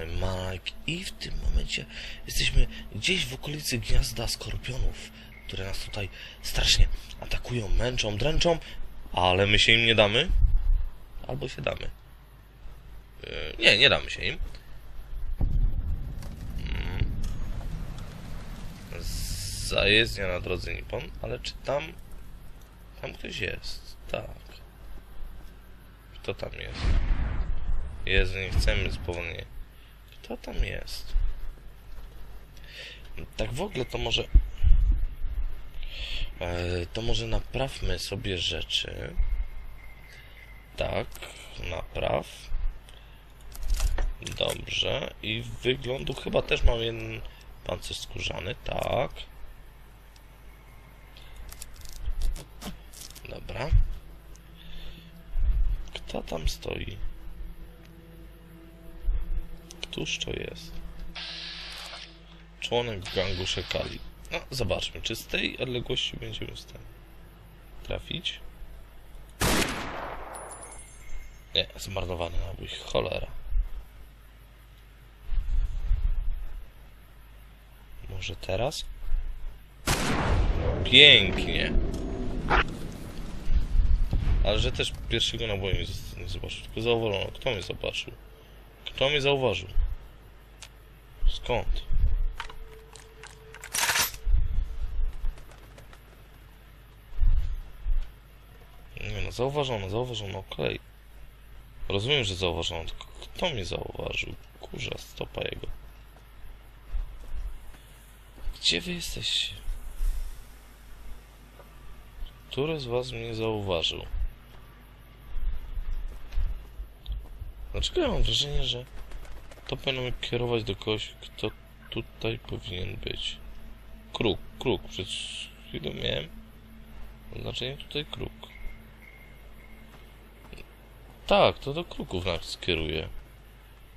zwany Mike i w tym momencie jesteśmy gdzieś w okolicy gniazda skorpionów, które nas tutaj strasznie atakują, męczą, dręczą, ale my się im nie damy. Albo się damy. Yy, nie, nie damy się im. Mm. Zajezdnia na drodze Nippon, ale czy tam... Tam ktoś jest, tak. Kto tam jest? Jezu, nie chcemy spowolnienia. Kto tam jest? Tak w ogóle to może... E, to może naprawmy sobie rzeczy. Tak, napraw. Dobrze. I wyglądu chyba też mam jeden pancerz skórzany, tak. Dobra. Kto tam stoi? Któż to jest? Członek gangu szekali. No, zobaczmy, czy z tej odległości będziemy w stanie trafić. Nie, zmarnowany nabój, cholera. Może teraz? Pięknie. Ale że też pierwszego naboju nie, zobaczył, tylko zauważono. Kto mnie zobaczył? Kto mnie zauważył? Skąd? Nie no, zauważono, zauważono, okej. Rozumiem, że zauważono, tylko kto mnie zauważył? Kurza, stopa jego. Gdzie wy jesteście? Który z was mnie zauważył? Dlaczego ja mam wrażenie, że to powinno kierować do kogoś, kto tutaj powinien być? Kruk, kruk, przed chwilą miałem znaczenie tutaj kruk. Tak, to do kruków nas kieruje.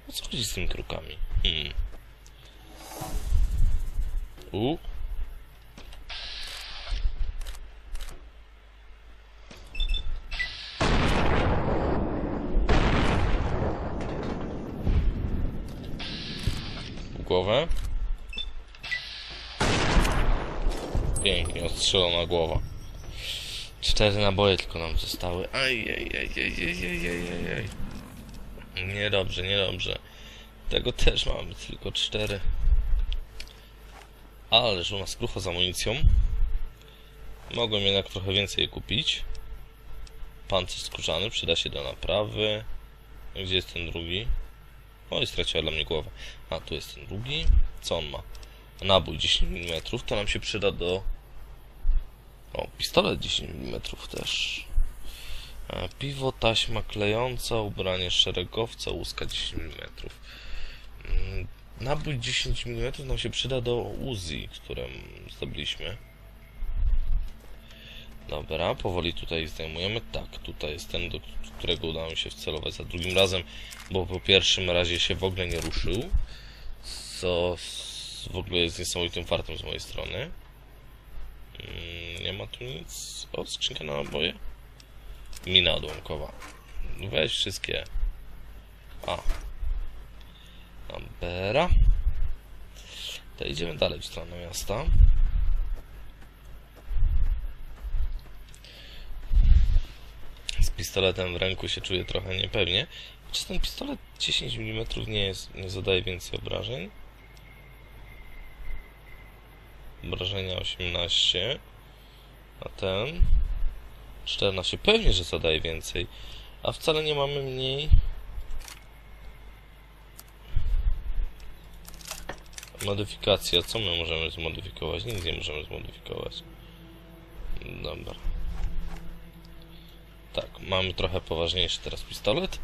O co chodzi z tymi krukami? Hmm. U. odstrzelona głowa. Cztery naboje tylko nam zostały. Aj, aj, aj, aj, aj, aj, aj, aj. Niedobrze, niedobrze. Tego też mamy, tylko cztery. Ależ u nas krucho z amunicją. Mogłem jednak trochę więcej kupić. Pancerz skórzany przyda się do naprawy. Gdzie jest ten drugi? O, i straciła dla mnie głowę. A, tu jest ten drugi. Co on ma? Nabój 10 mm. To nam się przyda do o, pistolet 10 mm też. E, Piwo, taśma klejąca, ubranie szeregowca, łuska 10 mm. Nabój 10 mm nam się przyda do Uzi, którą zdobyliśmy. Dobra, powoli tutaj zdejmujemy. Tak, tutaj jest ten, do którego udało mi się wcelować za drugim razem, bo po pierwszym razie się w ogóle nie ruszył. Co w ogóle jest niesamowitym fartem z mojej strony. Mm, Nie ma tu nic. O, skrzynka na naboje? Mina odłamkowa. Weź wszystkie. A. Ambera. To idziemy dalej w stronę miasta. Z pistoletem w ręku się czuję trochę niepewnie. Czy ten pistolet 10 mm nie, jest, nie zadaje więcej obrażeń? Obrażenia 18. A ten? 14. Pewnie, że zadaje więcej. A wcale nie mamy mniej. Modyfikacja. Co my możemy zmodyfikować? Nic nie możemy zmodyfikować. Dobra. Tak, mamy trochę poważniejszy teraz pistolet.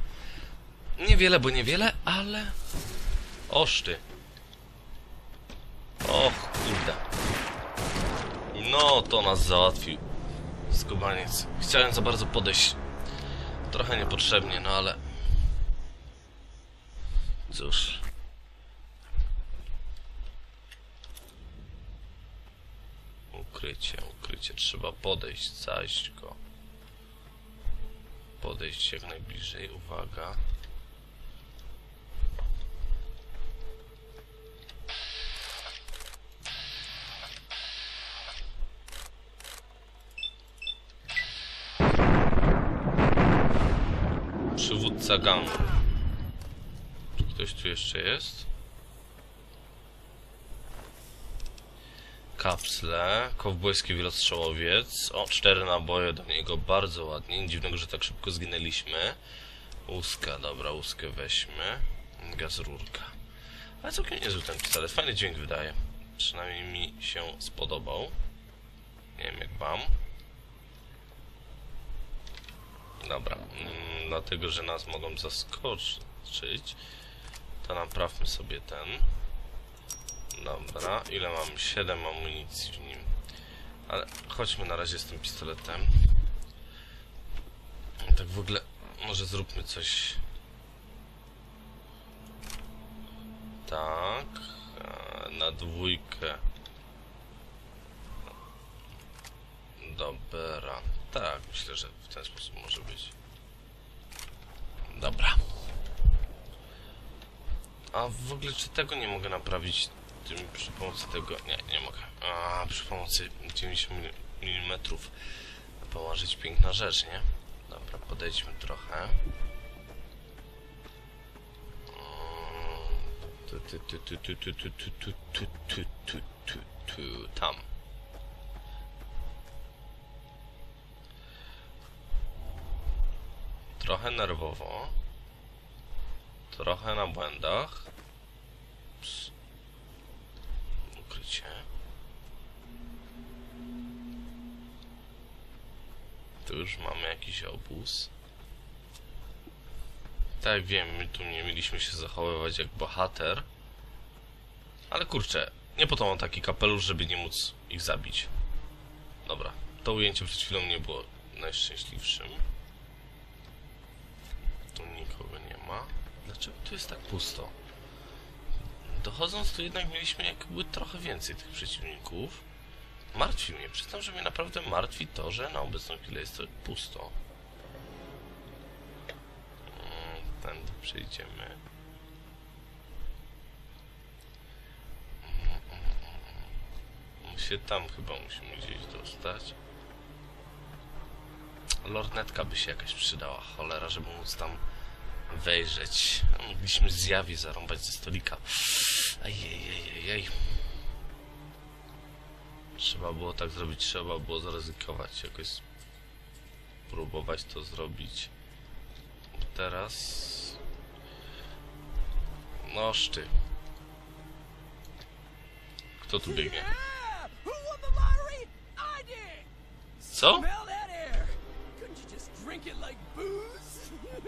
Niewiele, bo niewiele, ale... Oszty. Och, kurde. No, to nas załatwił. Skubaniec. Chciałem za bardzo podejść. Trochę niepotrzebnie, no ale... Cóż. Ukrycie, ukrycie. Trzeba podejść, zaś go. Podejść jak najbliżej. Uwaga. Saganu. Czy ktoś tu jeszcze jest? Kapsle, kowbojski wielostrzałowiec. O, cztery naboje do niego, bardzo ładnie. Dziwnego, że tak szybko zginęliśmy. Łuska, dobra, łuskę weźmy. Gaz rurka. Ale całkiem niezły ten pistolet, fajny dźwięk wydaje. Przynajmniej mi się spodobał. Nie wiem jak wam. Dobra, mm, dlatego, że nas mogą zaskoczyć, to naprawmy sobie ten. Dobra, ile mam? 7 amunicji w nim. Ale chodźmy na razie z tym pistoletem. Tak w ogóle, może zróbmy coś. Tak, e, na dwójkę. Dobra, tak, myślę, że w ten sposób może być. Dobra. A w ogóle czy tego nie mogę naprawić tym przy pomocy tego... Nie, nie mogę. A przy pomocy 90 mm położyć piękna rzecz, nie? Dobra, podejdźmy trochę. Tu, tu, tu, tu, tu, tu, tu, tu, tu, tu, tu, tu, tu, tam. Trochę nerwowo. Trochę na błędach. Ps. Ukrycie. Tu już mamy jakiś obóz. Tak wiem, my tu nie mieliśmy się zachowywać jak bohater. Ale kurczę, nie po to mam taki kapelusz, żeby nie móc ich zabić. Dobra, to ujęcie przed chwilą nie było najszczęśliwszym. Tu nikogo nie ma. Dlaczego tu jest tak pusto? Dochodząc tu jednak mieliśmy jakby trochę więcej tych przeciwników. Martwi mnie, przyznam, że mnie naprawdę martwi to, że na obecną chwilę jest to pusto. Mm, Tędy przejdziemy. My się tam chyba musimy gdzieś dostać. Lornetka by się jakaś przydała, cholera, żeby móc tam wejrzeć. A Mogliśmy zjawie zarąbać ze stolika. Ajajajajaj. Trzeba było tak zrobić, trzeba było zaryzykować, jakoś próbować to zrobić. Teraz... No szty. Kto tu biegnie? Co?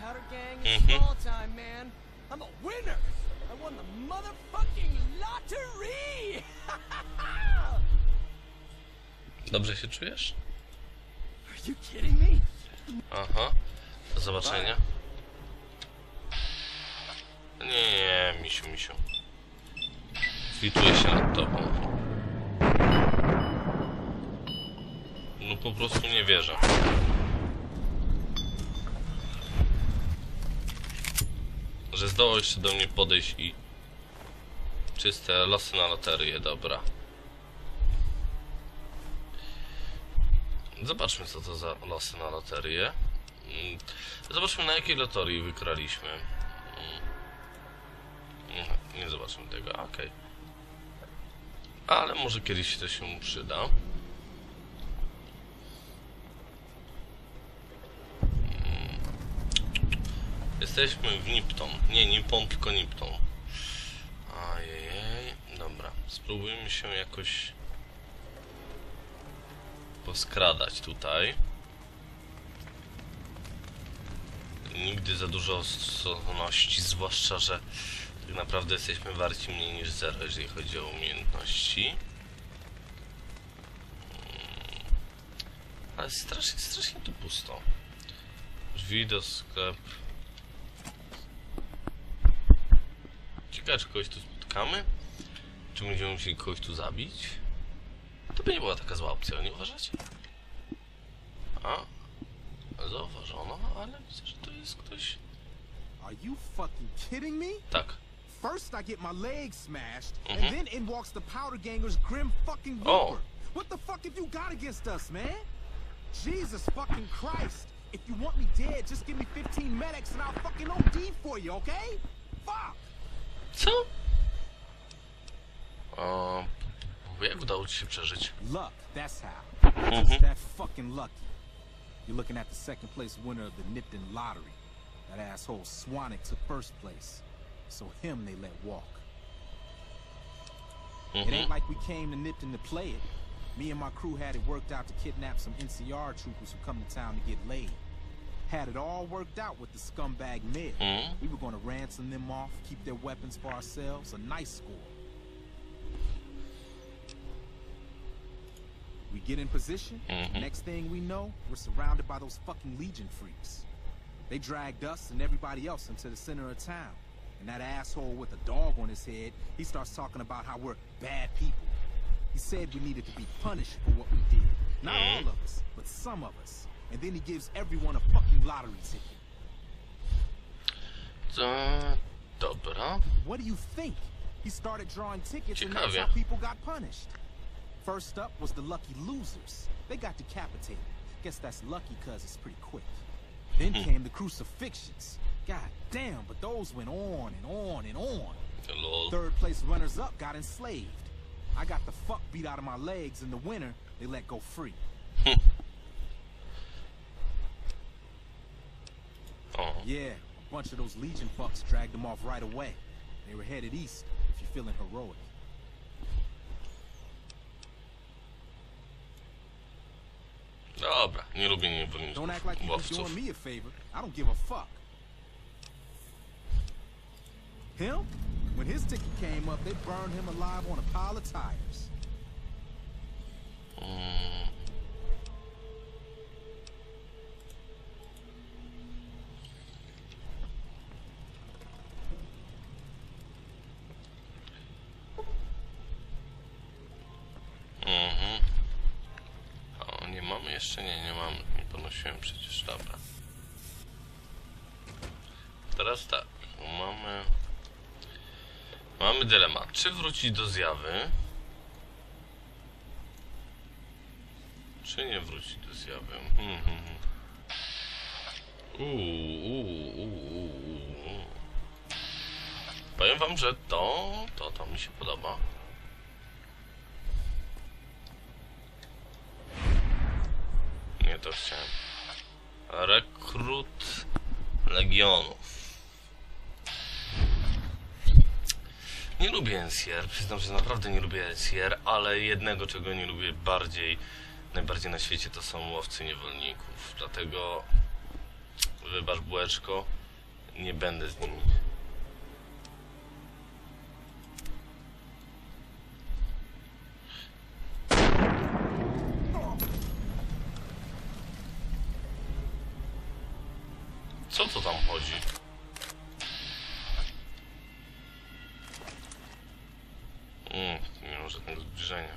Powder gang is Mhm. small time, man. I'm a winner. I won the motherfucking lottery! Dobrze się czujesz? Are you kidding me? Aha. Do zobaczenia. Nie, nie, misiu, misiu. Kwituję się nad tobą. No po prostu nie wierzę. Że zdołał jeszcze do mnie podejść i... Czyste losy na loterię, dobra. Zobaczmy co to za losy na loterię. Mm, Zobaczmy na jakiej loterii wygraliśmy. Mm. Nie, nie zobaczymy tego, okej. Ale może kiedyś to się przyda. Jesteśmy w Nipton. Nie Nippon, tylko Nipton. Ajej, dobra. Spróbujmy się jakoś poskradać tutaj. Nigdy za dużo osobności, zwłaszcza, że tak naprawdę jesteśmy warci mniej niż zero, jeżeli chodzi o umiejętności. Mm. Ale strasznie, strasznie tu pusto. Drzwi do sklep. Ciekawe, czy kogoś tu spotkamy? Czy będziemy musieli kogoś tu zabić? To by nie była taka zła opcja, nie uważacie? A, zauważono, ale widzę, że to jest ktoś... Are you fucking kidding me? Tak. First, I get my leg smashed, Mhm. and then in walks the Powder Ganger's Grim fucking Oh. Reaper. What the fuck have you got against us, man? Jesus fucking Christ! If you want me dead, just give me 15 medics and I'll fucking OD for you, okay? Fuck! Co? O, jak udało ci się przeżyć? Luck, that's how. Mhm. Just that fucking lucky. You're looking at the second place winner of the Nipton lottery. That asshole Swanwick took first place. So him they let walk. It Mhm. ain't like we came to Nipton to play it. Me and my crew had it worked out to kidnap some NCR troopers who come to town to get laid. Had it all worked out with the scumbag Mid. Mhm. We were gonna ransom them off, keep their weapons for ourselves, a nice score. We get in position, Mhm. next thing we know, we're surrounded by those fucking Legion freaks. They dragged us and everybody else into the center of town. And that asshole with a dog on his head, he starts talking about how we're bad people. He said we needed to be punished for what we did. Not all of us, but some of us. And then he gives everyone a lottery ticket. To... Dobra. What do you think? He started drawing tickets and that's Ciekawie. how people got punished. First up was the lucky losers. They got decapitated. Guess that's lucky cause it's pretty quick. Then came the crucifixions. God damn, but those went on and on and on. Third place runners up got enslaved. I got the fuck beat out of my legs in the winter, they let go free. O, Yeah, a bunch of those Legion fucks dragged them off right away. They were headed east, if you're feeling heroic. dobra, nie lubię Don't act like you're doing me a favor. I don't give a fuck. Him? When his ticket came up, they burned him alive on a pile of tires. Mm. Dylemat. Czy wrócić do zjawy? Czy nie wrócić do zjawy? Hmm, hmm, hmm. Uuu, uuu, uuu, uuu. Powiem wam, że to, to, to mi się podoba. Nie to chciałem. Rekrut Legionów. Nie lubię NCR, przyznam, że naprawdę nie lubię NCR, ale jednego, czego nie lubię bardziej, najbardziej na świecie, to są łowcy niewolników. Dlatego, wybacz bułeczko, nie będę z nimi. Co to tam chodzi? Mm, nie mam żadnego zbliżenia.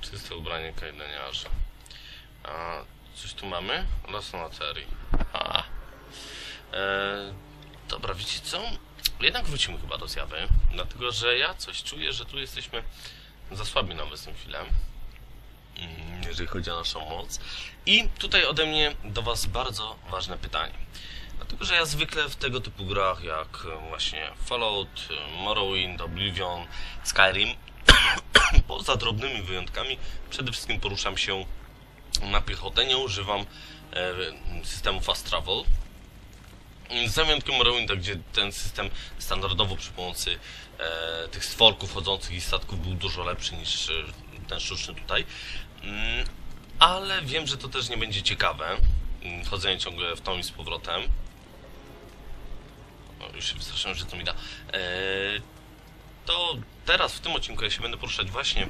Czyste ubranie kajdaniarza. A coś tu mamy? Lasonaterii. A. E, dobra, wiecie co? Jednak wrócimy chyba do zjawy, dlatego że ja coś czuję, że tu jesteśmy za słabi na obecną chwilę mm, jeżeli chodzi o naszą moc. I tutaj ode mnie do Was bardzo ważne pytanie. Dlatego, że ja zwykle w tego typu grach jak e, właśnie Fallout, e, Morrowind, Oblivion, Skyrim, poza drobnymi wyjątkami, przede wszystkim poruszam się na piechotę, nie używam e, systemu Fast Travel. Za wyjątkiem Morrowinda, gdzie ten system standardowo przy pomocy e, tych stworków chodzących i statków był dużo lepszy niż ten sztuczny tutaj. Mm, ale wiem, że to też nie będzie ciekawe. mm, Chodzenie ciągle w tą i z powrotem. O, już się wystraszyłem, że to mi da. E, to teraz w tym odcinku ja się będę poruszać właśnie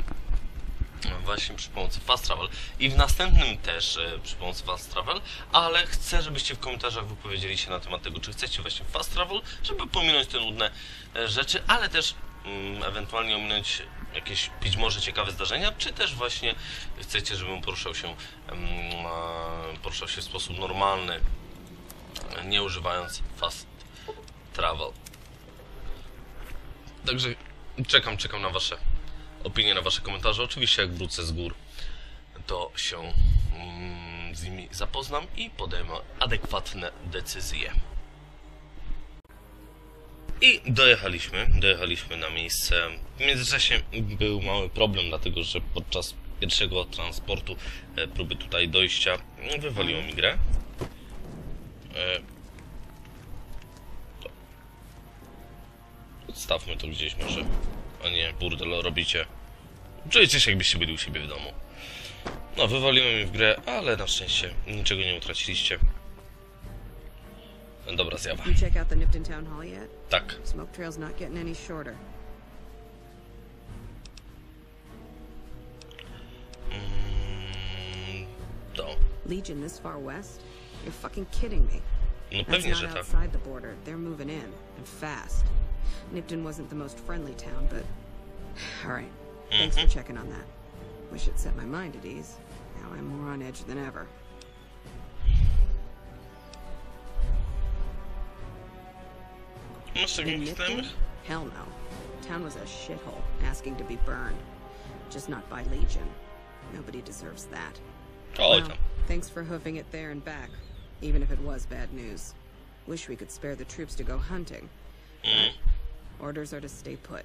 właśnie przy pomocy Fast Travel i w następnym też e, przy pomocy Fast Travel, ale chcę, żebyście w komentarzach wypowiedzieli się na temat tego, czy chcecie właśnie Fast Travel, żeby pominąć te nudne e, rzeczy, ale też mm, ewentualnie ominąć jakieś być może ciekawe zdarzenia, czy też właśnie chcecie, żebym poruszał się, mm, poruszał się w sposób normalny, nie używając Fast Travel. Także czekam, czekam na wasze opinie, na wasze komentarze. Oczywiście jak wrócę z gór, to się mm, z nimi zapoznam i podejmę adekwatne decyzje. I dojechaliśmy, dojechaliśmy na miejsce. W międzyczasie był mały problem, dlatego że podczas pierwszego transportu, e, próby tutaj dojścia, wywaliło mi grę. Odstawmy to gdzieś może. A nie, burdel robicie. Czujecie się jakbyście byli u siebie w domu. No, wywaliłem mi w grę, ale na szczęście niczego nie utraciliście. Dobra zjawa. You check out the Nipton Town Hall yet? Tak. Smoke trail's not getting any shorter. Mm, to. Legion this far west? You're fucking kidding me. No pewnie, że tak. outside the border. They're moving in, and fast. Nipton wasn't the most friendly town, but... Alright. Thanks for checking on that. Wish it set my mind at ease. Now I'm more on edge than ever. Masz In takich Nipton? Hell no. Town was a shithole, asking to be burned. Just not by Legion. Nobody deserves that. Well, thanks for hoofing it there and back, even if it was bad news. Wish we could spare the troops to go hunting. Mm. Orders are to stay put.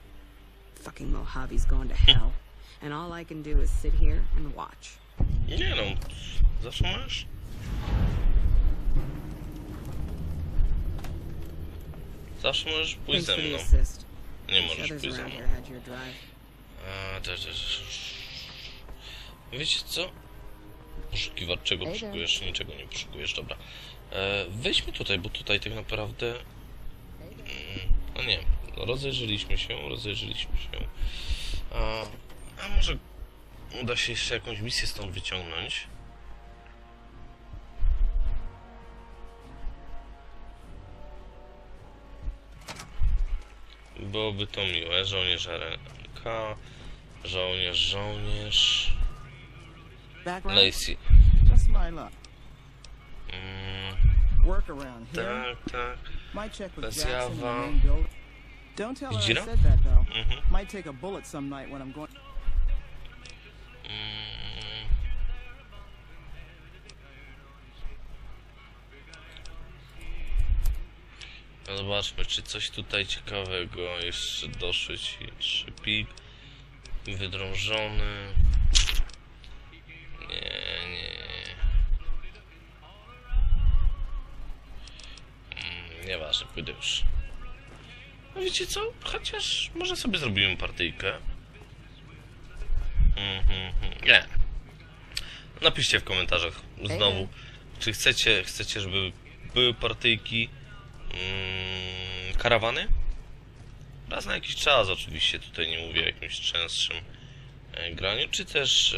Fucking Mojave's going to hell, and all I can do is sit here and watch. Nie no, zawsze masz. Zawsze możesz pójść ze mną. Nie możesz pójść ze mną. A, też, też. Wiecie co? Poszukiwać czego poszukujesz? Niczego nie poszukujesz, dobra. E, wejdźmy tutaj, bo tutaj tak naprawdę... Mm, no nie, rozejrzeliśmy się, rozejrzeliśmy się. A, a może uda się jeszcze jakąś misję stąd wyciągnąć? Byłoby to miłe. Żołnierz ręka. Żołnierz, żołnierz. Lacey. Mm, tak, tak. Might check Don't tell her I said that though. Mhm. Might take a bullet some night when I'm going. Mm. No Zobaczmy, czy coś tutaj ciekawego jeszcze ci trzy pik wydrążony. Nie, nie. Mm, Nieważne, pójdę już. No wiecie co? Chociaż może sobie zrobimy partyjkę. Mhm, mhm. Nie. Napiszcie w komentarzach znowu, czy chcecie, chcecie, żeby były partyjki mm, karawany? Raz na jakiś czas oczywiście, tutaj nie mówię o jakimś częstszym e, graniu, czy też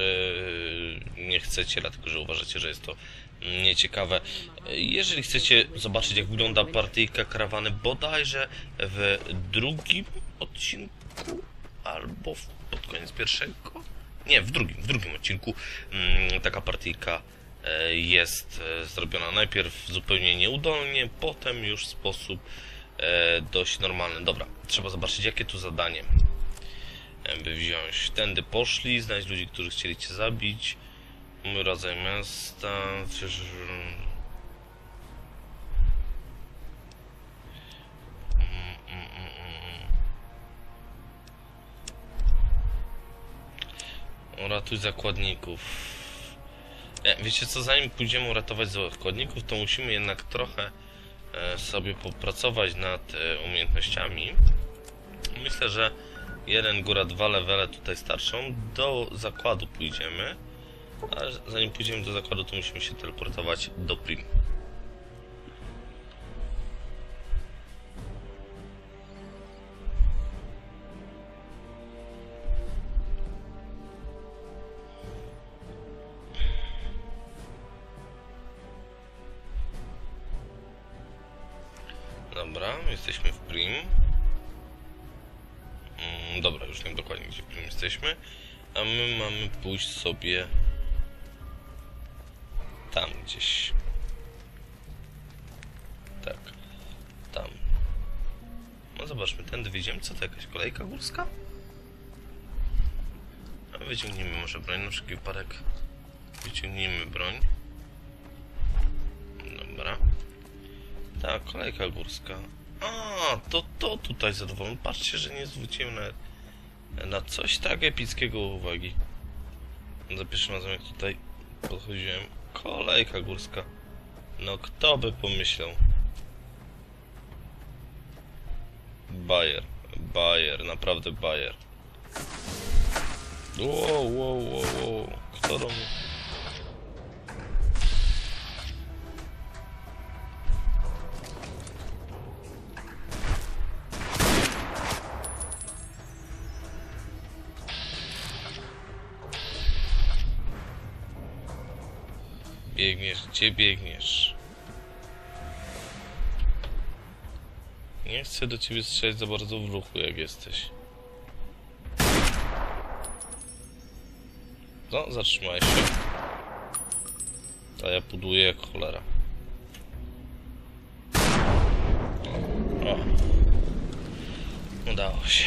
e, nie chcecie, dlatego że uważacie, że jest to mm, nieciekawe. Jeżeli chcecie zobaczyć, jak wygląda partyjka karawany, bodajże w drugim odcinku albo w, pod koniec pierwszego? Nie, w drugim, w drugim odcinku mm, taka partyjka e, jest e, zrobiona najpierw zupełnie nieudolnie, potem już w sposób e, dość normalny. Dobra, trzeba zobaczyć jakie tu zadanie by wziąć. Tędy poszli, znaleźć ludzi, którzy chcieli cię zabić. Rodzaj miasta. Przecież... Uratuj zakładników. Nie, wiecie co, zanim pójdziemy uratować zakładników, to musimy jednak trochę e, sobie popracować nad e, umiejętnościami. Myślę, że jeden, góra dwa levele tutaj starczą. Do zakładu pójdziemy, Zanim pójdziemy do zakładu, to musimy się teleportować do Prim. Dobra, jesteśmy w Prim. Mm, dobra, już nie dokładnie gdzie w Prim jesteśmy. A my mamy pójść sobie tam gdzieś. Tak, tam. No zobaczmy, tędy wyjdziemy. Co to jakaś kolejka górska? A wyciągnijmy może broń, na wszelki wypadek. Wyciągnijmy broń. Dobra. Tak, kolejka górska. A, to to tutaj zadowolony. Patrzcie, że nie zwróciłem na, na coś tak epickiego uwagi. Za pierwszym razem jak tutaj podchodziłem. Kolejka górska. No kto by pomyślał? Bayer. Bayer, naprawdę Bayer. Wow, wow, wow, wow. Kto do? Gdzie biegniesz? Nie chcę do ciebie strzelać za bardzo w ruchu, jak jesteś. No, zatrzymaj się. A ja buduję jak cholera. O. Udało się.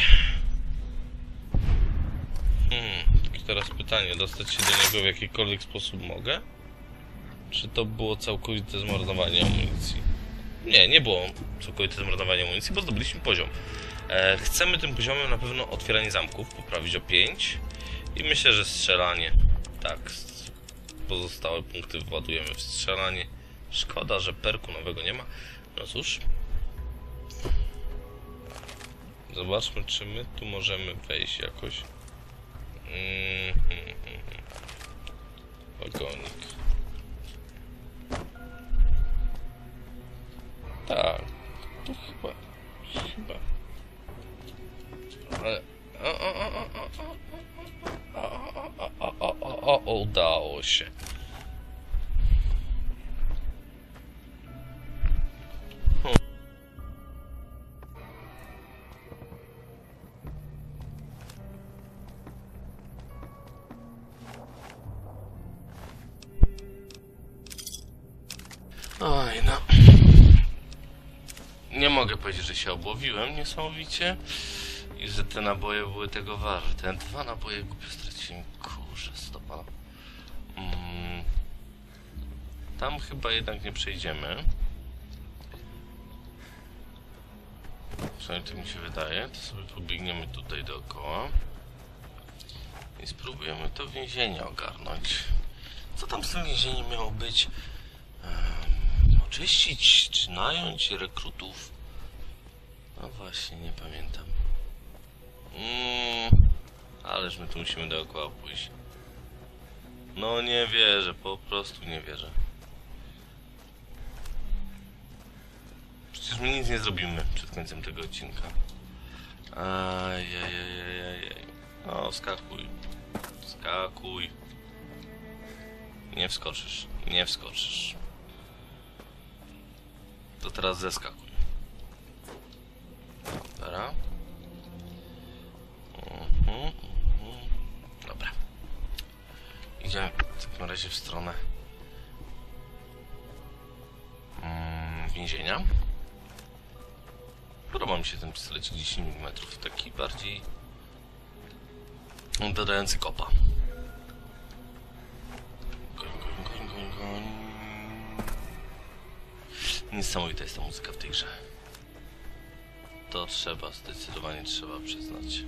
Hmm, teraz pytanie, dostać się do niego w jakikolwiek sposób mogę? Czy to było całkowite zmarnowanie amunicji? Nie, nie było całkowite zmarnowanie amunicji, bo zdobyliśmy poziom. E, chcemy tym poziomem na pewno otwieranie zamków poprawić o 5 i myślę, że strzelanie. Tak, pozostałe punkty władujemy w strzelanie. Szkoda, że perku nowego nie ma. No cóż. Zobaczmy, czy my tu możemy wejść jakoś. Mm, mm, mm, mm. Wagonik. Так. Ну, хіба. Хіба. Олда ще. Się obłowiłem niesamowicie i że te naboje były tego warte. Dwa naboje głupio straciłem. Kurze, stopa. Mm. Tam chyba jednak nie przejdziemy. Przynajmniej tak mi się wydaje. To sobie pobiegniemy tutaj dookoła. I spróbujemy to więzienie ogarnąć. Co tam z tym więzieniem miało być? Em, oczyścić czy nająć rekrutów? No właśnie, nie pamiętam. Mm, ależ my tu musimy dookoła pójść. No nie wierzę, po prostu nie wierzę. Przecież my nic nie zrobimy przed końcem tego odcinka. Ajajajajajaj. No, skakuj. Skakuj. Nie wskoczysz. Nie wskoczysz. To teraz zeskakuj. Razie w stronę mm, więzienia. Podoba mi się ten pistolecik 10 mm. Taki bardziej dodający kopa. Niesamowita jest ta muzyka w tej grze. To trzeba, zdecydowanie trzeba przyznać.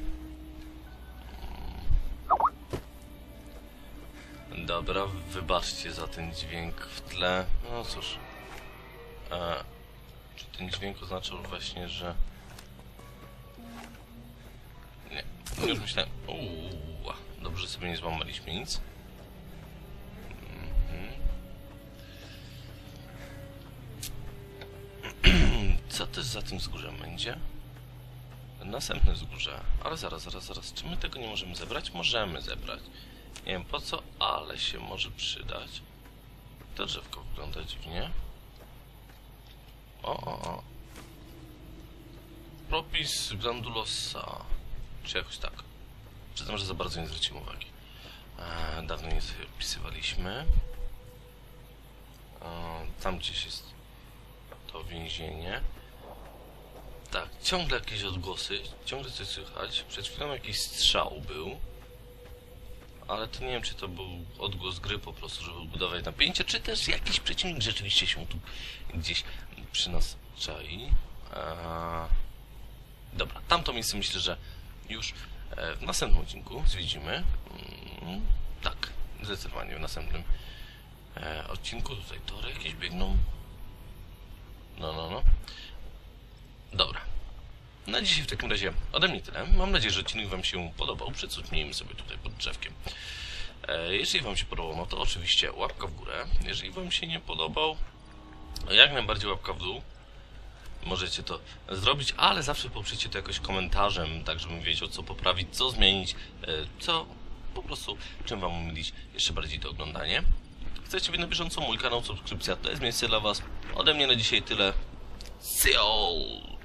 Dobra, wybaczcie za ten dźwięk w tle. No cóż. E, czy ten dźwięk oznaczał właśnie, że... Nie, już myślałem... Uuu, dobrze sobie nie złamaliśmy nic. Co też za tym wzgórzem będzie? Następne wzgórze. Ale zaraz, zaraz, zaraz. Czy my tego nie możemy zebrać? Możemy zebrać. Nie wiem po co, ale się może przydać. To drzewko wygląda dziwnie. O, o, o. propis grandulosa. Czy jakoś tak. Przyznam, że za bardzo nie zwróciłem uwagi. E, dawno nie sobie opisywaliśmy. E, tam gdzieś jest to więzienie. Tak, ciągle jakieś odgłosy, ciągle coś słychać. Przed chwilą jakiś strzał był. Ale to nie wiem, czy to był odgłos gry po prostu, żeby budować napięcie, czy też jakiś przeciwnik rzeczywiście się tu gdzieś przy nas czai. Eee, dobra, tamto miejsce myślę, że już e, w następnym odcinku zwiedzimy. Mm, tak, zdecydowanie w następnym e, odcinku. Tutaj tory jakieś biegną. No, no, no. Dobra. Na dzisiaj w takim razie ode mnie tyle. Mam nadzieję, że odcinek Wam się podobał. Przycupnijmy sobie tutaj pod drzewkiem. E, Jeżeli Wam się podobał, no to oczywiście łapka w górę. Jeżeli Wam się nie podobał, jak najbardziej łapka w dół. Możecie to zrobić, ale zawsze poprzecie to jakoś komentarzem, tak żebym wiedział, co poprawić, co zmienić, e, co po prostu, czym Wam umilić jeszcze bardziej to oglądanie. Chcecie być na bieżąco mój kanał, subskrypcja to jest miejsce dla Was. Ode mnie na dzisiaj tyle. See you!